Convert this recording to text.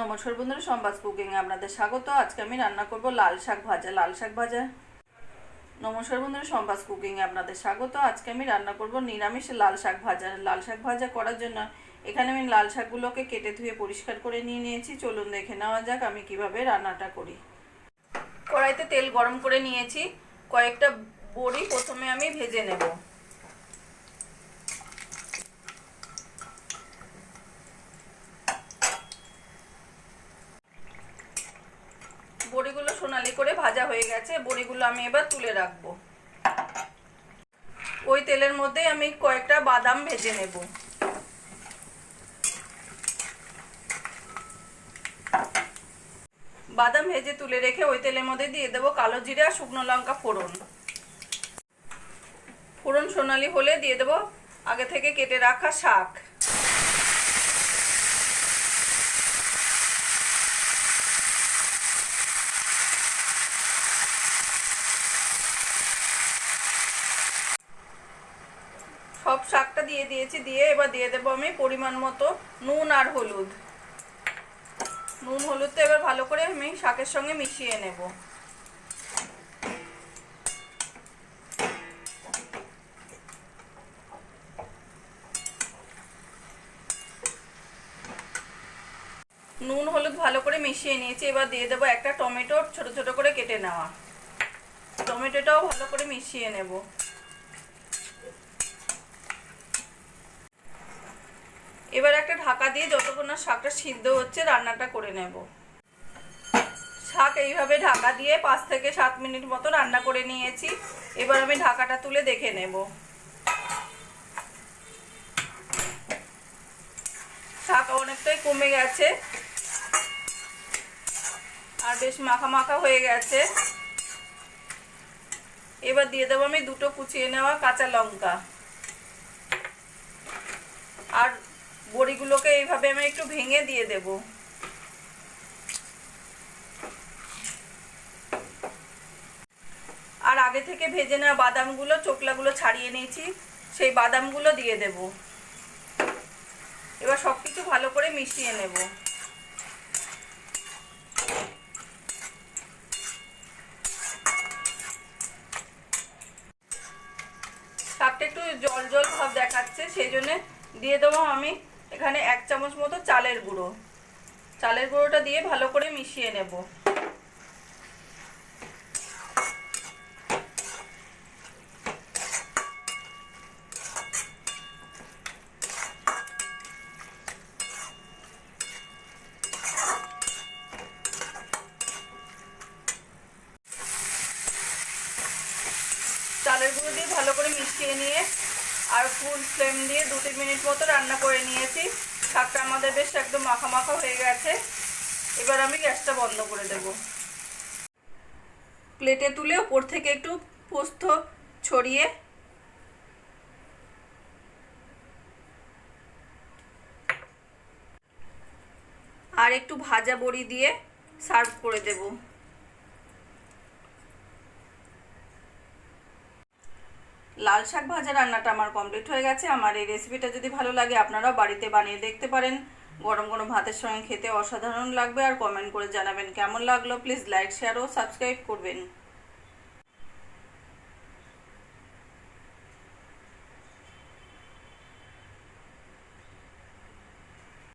নমস্কার বন্ধুরা সম্বাদ কুকিং আপনাদের স্বাগত। আজকে আমি রান্না করব লাল শাক ভাজা। লাল শাক ভাজা। নমস্কার বন্ধুরা সম্বাদ কুকিং আপনাদের স্বাগত। আজকে আমি রান্না করব নিরামিষ লাল শাক ভাজা। লাল শাক ভাজা করার জন্য এখানে আমি লাল শাকগুলোকে কেটে ধুয়ে পরিষ্কার করে নিয়ে নিয়েছি। চলুন দেখে নেওয়া যাক আমি কীভাবে রান্নাটা করি। কড়াইতে তেল গরম করে নিয়েছি। কয়েকটা বড়ি প্রথমে আমি ভেজে নেব। বড়িগুলো সোনালি করে ভাজা হয়ে গেছে, বড়িগুলো আমি এবার তুলে রাখব। ওই তেলের মধ্যে আমি কয়েকটা বাদাম ভেজে নেব। বাদাম ভেজে তুলে রেখে ওই তেলের মধ্যে দিয়ে দেবো কালো জিরে আর শুকনো লঙ্কা ফোড়ন। ফোড়ন সোনালি হলে দিয়ে দেবো আগে থেকে কেটে রাখা শাক। সব শাকটা দিয়ে দিয়েছি, দিয়ে এবার দিয়ে দেবো আমি পরিমাণ মতো নুন আর হলুদ। নুন হলুদটা এবার ভালো করে আমি শাকের সঙ্গে মিশিয়ে নেব। নুন, হলুদ ভালো করে মিশিয়ে নিয়েছি, এবার দিয়ে দেবো একটা টমেটো ছোট ছোট করে কেটে নেওয়া। টমেটোটাও ভালো করে মিশিয়ে নেব। এবার একটা ঢাকা দিয়ে যতক্ষণ না শাকটা সিদ্ধ হচ্ছে, রান্নাটা করে নেব। শাক এইভাবে ঢাকা দিয়ে পাঁচ থেকে সাত মিনিট মতো রান্না করে নিয়েছি। এবার আমি ঢাকাটা তুলে দেখে নেব। শাক অনেকটাই কমে গেছে। আর বেশ মাখা মাখা হয়ে গেছে। এবার দিয়ে দেবো আমি দুটো কুচিয়ে নেওয়া কাঁচা লঙ্কা। আর বড়িগুলোকে এইভাবে আমি একটু ভেঙে দিয়ে দেব। আর আগে থেকে ভেজে নেওয়া বাদামগুলো, চোকলাগুলো ছাড়িয়ে নিয়েছি, সেই বাদামগুলো দিয়ে দেব। এবার সব কিছু ভালো করে মিশিয়ে নেব। শাকটা একটু জল জল ভাব দেখাচ্ছে সেই জন্যে দিয়ে দেবো আমি এখানে এক চামচ মতো চালের গুঁড়ো। চালের গুঁড়োটা দিয়ে ভালো করে মিশিয়ে নেব। চালের গুঁড়ো দিয়ে ভালো করে মিশিয়ে নিয়ে আর ফুল ফ্লেম দিয়ে দু তিন মিনিট মতো রান্না করে নিয়েছি। শাকটা আমাদের বেশ একদম মাখা মাখা হয়ে গেছে। এবার আমি গ্যাসটা বন্ধ করে দেব। প্লেটে তুলে ওপর থেকে একটু পোস্ত ছড়িয়ে আর একটু ভাজা বড়ি দিয়ে সার্ভ করে দেবো। লাল শাক ভাজা রান্নাটা আমার কমপ্লিট হয়ে গেছে। আমার এই রেসিপিটা যদি ভালো লাগে, আপনারাও বাড়িতে বানিয়ে দেখতে পারেন। গরম গরম ভাতের সঙ্গে খেতে অসাধারণ লাগবে। আর কমেন্ট করে জানাবেন কেমন লাগল? প্লিজ লাইক শেয়ার ও সাবস্ক্রাইব করবেন।